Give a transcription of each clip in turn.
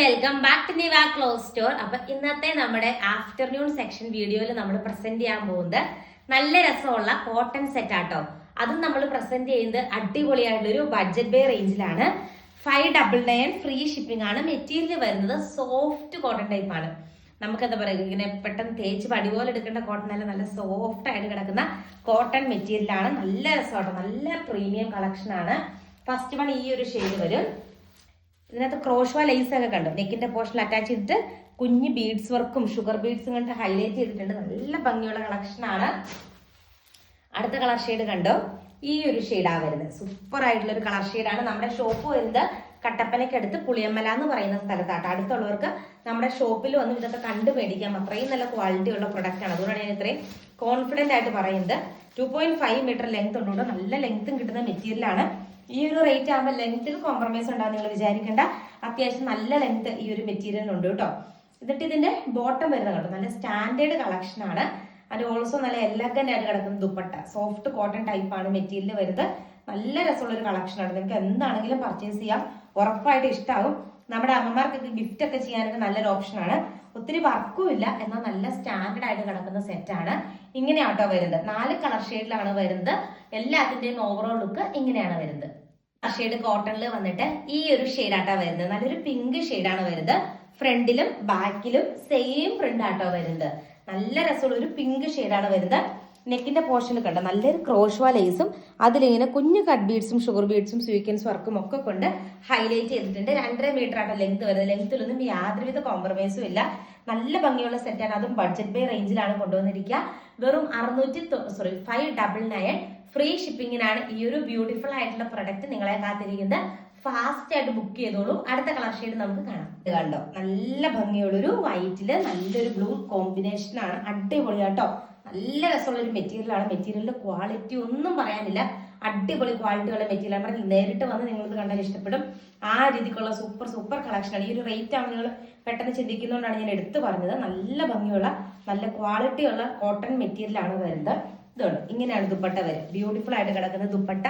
Welcome back to Niva clothes store അപ്പൊ ഇന്നത്തെ നമ്മുടെ ആഫ്റ്റർനൂൺ സെക്ഷൻ വീഡിയോയിൽ നമ്മൾ പ്രസന്റ് ചെയ്യാൻ പോകുന്നത് നല്ല രസമുള്ള കോട്ടൺ സെറ്റ് ആട്ടോ. അതും നമ്മൾ പ്രസന്റ് ചെയ്യുന്നത് അടിപൊളിയായിട്ടുള്ള ഒരു ബഡ്ജറ്റ് ബേ റേഞ്ചിലാണ് five double nine free shipping ആണ്. മെറ്റീരിയൽ വരുന്നത് സോഫ്റ്റ് കോട്ടൺ ടൈപ്പ് ആണ്. നമുക്ക് എന്താ പറയുക ഇങ്ങനെ പെട്ടെന്ന് തേച്ച് പടി പോലെ എടുക്കേണ്ട കോട്ടൺ അല്ല നല്ല സോഫ്റ്റ് ആയിട്ട് കിടക്കുന്ന കോട്ടൺ മെറ്റീരിയൽ ആണ് നല്ല രസമാട്ടോ. നല്ല പ്രീമിയം കളക്ഷൻ ആണ്. ഫസ്റ്റ് വൺ ഈ ഒരു ഷെയ്ഡ് വരും. ഇതിനകത്ത് ക്രോഷ്വ ലൈസ് ഒക്കെ കണ്ടു? നെക്കിന്റെ പോർഷൻ അറ്റാച്ച് ചെയ്തിട്ട് കുഞ്ഞ് ബീഡ്സ് വർക്കും ഷുഗർ ബീഡ്സും കണ്ട് ഹൈലൈറ്റ് ചെയ്തിട്ടുണ്ട്. നല്ല ഭംഗിയുള്ള കളക്ഷൻ ആണ്. അടുത്ത കളർ ഷെയ്ഡ് കണ്ടോ? ഈ ഒരു ഷെയ്ഡാണ് വരുന്നത്. സൂപ്പർ ആയിട്ടുള്ള ഒരു കളർ ഷെയ്ഡാണ് നമ്മുടെ ഷോപ്പ് വരുന്നത് കട്ടപ്പനയ്ക്കടുത്ത് പുളിയമ്മല എന്ന് പറയുന്ന സ്ഥലത്താട്ടോ. അടുത്തുള്ളവർക്ക് നമ്മുടെ ഷോപ്പിൽ വന്ന് ഇതൊക്കെ കണ്ടു മേടിക്കാം. അത്രയും നല്ല ക്വാളിറ്റി ഉള്ള പ്രൊഡക്റ്റ് ആണ്. അതുകൊണ്ടാണ് ഞാൻ ഇത്രയും കോൺഫിഡന്റ് ആയിട്ട് പറയുന്നത്. Two point five metre length ഉണ്ടോ? നല്ല ലെങ്ത്തും കിട്ടുന്ന മെറ്റീരിയൽ ആണ്. ഈ ഒരു റേറ്റ് ആകുമ്പോൾ ലെങ്ത്തിൽ കോംപ്രമൈസ് ഉണ്ടാകും നിങ്ങൾ വിചാരിക്കേണ്ട. അത്യാവശ്യം നല്ല ലെങ്ത് ഈ ഒരു മെറ്റീരിയലിനുണ്ട് കേട്ടോ. എന്നിട്ട് ഇതിന്റെ ബോട്ടം വരുന്ന കേട്ടോ നല്ല സ്റ്റാൻഡേർഡ് കളക്ഷൻ ആണ്. അത് ഓൾസോ നല്ല എലഗന്റ് ആയിട്ട് കിടക്കുന്ന ദുപ്പട്ട. സോഫ്റ്റ് കോട്ടൺ ടൈപ്പ് ആണ് മെറ്റീരിയൽ വരുന്നത്. നല്ല രസമുള്ള ഒരു കളക്ഷൻ ആണ്. നിങ്ങൾക്ക് എന്താണെങ്കിലും പർച്ചേസ് ചെയ്യാം. ഉറപ്പായിട്ട് ഇഷ്ടമാകും നമ്മുടെ അമ്മമാർക്കൊക്കെ ഗിഫ്റ്റ് ഒക്കെ ചെയ്യാനൊക്കെ നല്ലൊരു ഓപ്ഷനാണ് ഒത്തിരി വർക്കും ഇല്ല എന്നാൽ നല്ല സ്റ്റാൻഡേർഡ് ആയിട്ട് കിടക്കുന്ന സെറ്റാണ് ഇങ്ങനെയാട്ടോ വരുന്നത്. നാല് കളർ ഷെയ്ഡിലാണ് വരുന്നത്. എല്ലാത്തിന്റെയും ഓവറോൾ ലുക്ക് ഇങ്ങനെയാണ് വരുന്നത്. ആ ഷെയ്ഡ് കോട്ടണിൽ വന്നിട്ട് ഈ ഒരു ഷെയ്ഡാട്ടോ വരുന്നത്. നല്ലൊരു പിങ്ക് ഷെയ്ഡാണ് വരുന്നത്. ഫ്രണ്ടിലും ബാക്കിലും സെയിം പ്രിന്റ് ആട്ടോ വരുന്നത്. നല്ല രസമുള്ള ഒരു പിങ്ക് ഷെയ്ഡാണ് വരുന്നത്. നെക്കിന്റെ പോർഷനിൽ കണ്ട? നല്ലൊരു ക്രോഷ്വ ലേസും അതിലിങ്ങനെ കുഞ്ഞു കട്ട് ബീഡ്സും ഷുഗർ ബീഡ്സും സ്വീക്കൻസ് വർക്കും ഒക്കെ കൊണ്ട് ഹൈലൈറ്റ് ചെയ്തിട്ടുണ്ട്. രണ്ടര മീറ്റർ ആണ് ലെങ്ത് വരുന്നത്. ലെങ്ത്തിലൊന്നും യാതൊരുവിധ കോംപ്രമൈസും ഇല്ല. നല്ല ഭംഗിയുള്ള സെറ്റാണ് അതും ബഡ്ജറ്റ് ബൈ റേഞ്ചിലാണ് കൊണ്ടുവന്നിരിക്കുക. വെറും അറുന്നൂറ്റി sorry five double nine free ഷിപ്പിങ്ങിനാണ് ഈ ഒരു ബ്യൂട്ടിഫുൾ ആയിട്ടുള്ള പ്രൊഡക്റ്റ് നിങ്ങളെ കാത്തിരിക്കുന്നത്. ഫാസ്റ്റ് ആയിട്ട് ബുക്ക് ചെയ്തോളൂ. അടുത്ത കളർ ഷെയ്ഡ് നമുക്ക് കാണാം. ഇത് കണ്ടോ? നല്ല ഭംഗിയുള്ളൊരു വൈറ്റിൽ നല്ലൊരു ബ്ലൂ കോമ്പിനേഷൻ ആണ്. അടിപൊളിയാട്ടോ നല്ല രസമുള്ള ഒരു മെറ്റീരിയൽ ആണ് മെറ്റീരിയലിന്റെ ക്വാളിറ്റി ഒന്നും പറയാനില്ല. അടിപൊളി ക്വാളിറ്റിയുള്ള മെറ്റീരിയൽ ആണ്. നേരിട്ട് വന്ന് നിങ്ങൾക്ക് കണ്ടാൽ ഇഷ്ടപ്പെടും. ആ രീതിക്കുള്ള സൂപ്പർ സൂപ്പർ കളക്ഷനാണ് ഈ ഒരു റേറ്റ് ആണ് നിങ്ങൾ പെട്ടെന്ന് ചിന്തിക്കുന്നതുകൊണ്ടാണ് ഞാൻ എടുത്തു പറഞ്ഞത്. നല്ല ഭംഗിയുള്ള നല്ല ക്വാളിറ്റി ഉള്ള കോട്ടൺ മെറ്റീരിയൽ ആണ് വരുന്നത്. ഇതുണ്ട്. ഇങ്ങനെയാണ് ദുപ്പട്ട വരും. ബ്യൂട്ടിഫുൾ ആയിട്ട് കിടക്കുന്ന ദുപ്പട്ട.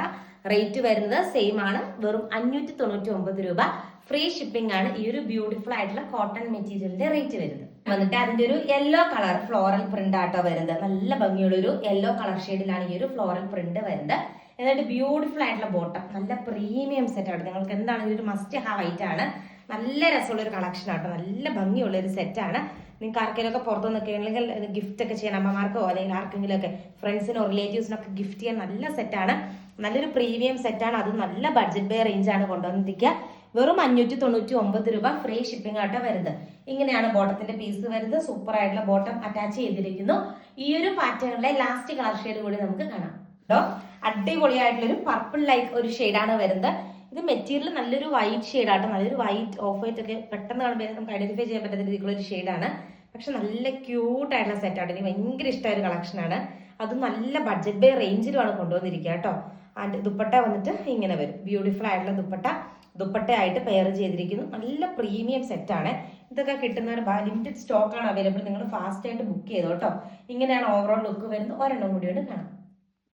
റേറ്റ് വരുന്നത് സെയിം ആണ്. വെറും അഞ്ഞൂറ്റി തൊണ്ണൂറ്റി ഒമ്പത് രൂപ. ഫ്രീ ഷിപ്പിംഗ് ആണ് ഈ ഒരു ബ്യൂട്ടിഫുൾ ആയിട്ടുള്ള കോട്ടൺ മെറ്റീരിയലിന്റെ റേറ്റ് വരുന്നത്. വന്നിട്ട് അതിന്റെ ഒരു യെല്ലോ കളർ ഫ്ലോറൽ പ്രിന്റ് ആട്ടോ വരുന്നത്. നല്ല ഭംഗിയുള്ള ഒരു യെല്ലോ കളർ ഷെയ്ഡിലാണ് ഈ ഒരു ഫ്ലോറൽ പ്രിന്റ് വരുന്നത്. എന്നിട്ട് ബ്യൂട്ടിഫുൾ ആയിട്ടുള്ള ബോട്ടം നല്ല പ്രീമിയം സെറ്റ് ആണ്. നിങ്ങൾക്ക് എന്താണെങ്കിലും ഒരു മസ്റ്റ് ഹാവ് ഐറ്റം ആണ്. നല്ല രസമുള്ള ഒരു കളക്ഷൻ ആട്ടോ. നല്ല ഭംഗിയുള്ള ഒരു സെറ്റ് ആണ്. നിങ്ങൾക്ക് ആർക്കെങ്കിലും ഒക്കെ പുറത്തു നിൽക്കുകയാണെങ്കിൽ ഗിഫ്റ്റ് ഒക്കെ ചെയ്യാൻ അമ്മമാർക്കോ അല്ലെങ്കിൽ ആർക്കെങ്കിലും ഒക്കെ ഫ്രണ്ട്സിനോ റിലേറ്റീവ്സിനോ ഗിഫ്റ്റ് ചെയ്യാൻ നല്ല സെറ്റാണ് നല്ലൊരു പ്രീമിയം സെറ്റാണ് അത് നല്ല ബഡ്ജറ്റ് ബേ റേഞ്ച് ആണ് കൊണ്ടുവന്നിരിക്കുക. വെറും അഞ്ഞൂറ്റി തൊണ്ണൂറ്റി ഒമ്പത് രൂപ ഫ്രീ ഷിപ്പിംഗ് ആട്ടോ വരുന്നത്. ഇങ്ങനെയാണ് ബോട്ടത്തിന്റെ പീസ് വരുന്നത്. സൂപ്പർ ആയിട്ടുള്ള ബോട്ടം അറ്റാച്ച് ചെയ്തിരിക്കുന്നു. ഈ ഒരു പാറ്റേണിലെ ലാസ്റ്റ് കളർ ഷെയ്ഡ് കൂടി നമുക്ക് കാണാം. കേട്ടോ അടിപൊളിയായിട്ടുള്ള ഒരു പർപ്പിൾ ലൈക്ക് ഒരു ഷെയ്ഡാണ് വരുന്നത്. ഇത് മെറ്റീരിയൽ നല്ലൊരു വൈറ്റ് ഷെയ്ഡാട്ടോ നല്ലൊരു വൈറ്റ് ഓഫ് വൈറ്റ് ഒക്കെ പെട്ടെന്ന് കാണുമ്പോൾ നമുക്ക് ഐഡന്റിഫൈ ചെയ്യാൻ പറ്റുന്ന രീതിയിലുള്ള ഒരു ഷെയ്ഡാണ് പക്ഷെ നല്ല ക്യൂട്ട് ആയിട്ടുള്ള സെറ്റാണ് എനിക്ക് ഭയങ്കര ഇഷ്ടമായ ഒരു കളക്ഷനാണ് അത് നല്ല ബഡ്ജറ്റ് ബൈ റേഞ്ചിലുമാണ് കൊണ്ടുവന്നിരിക്കുക കേട്ടോ. ആൻഡ് ദുപ്പട്ട വന്നിട്ട് ഇങ്ങനെ വരും. ബ്യൂട്ടിഫുൾ ആയിട്ടുള്ള ദുപ്പട്ട. ദുപ്പട്ടയായിട്ട് പെയർ ചെയ്തിരിക്കുന്നു. നല്ല പ്രീമിയം സെറ്റാണ് ഇതൊക്കെ കിട്ടുന്ന ഒരു ലിമിറ്റഡ് സ്റ്റോക്കാണ് അവൈലബിൾ നിങ്ങൾ ഫാസ്റ്റ് ആയിട്ട് ബുക്ക് ചെയ്തോ കേട്ടോ. ഇങ്ങനെയാണ് ഓവറോൾ ലുക്ക് വരുന്നത്. ഒരെണ്ണം കൂടി കാണാം.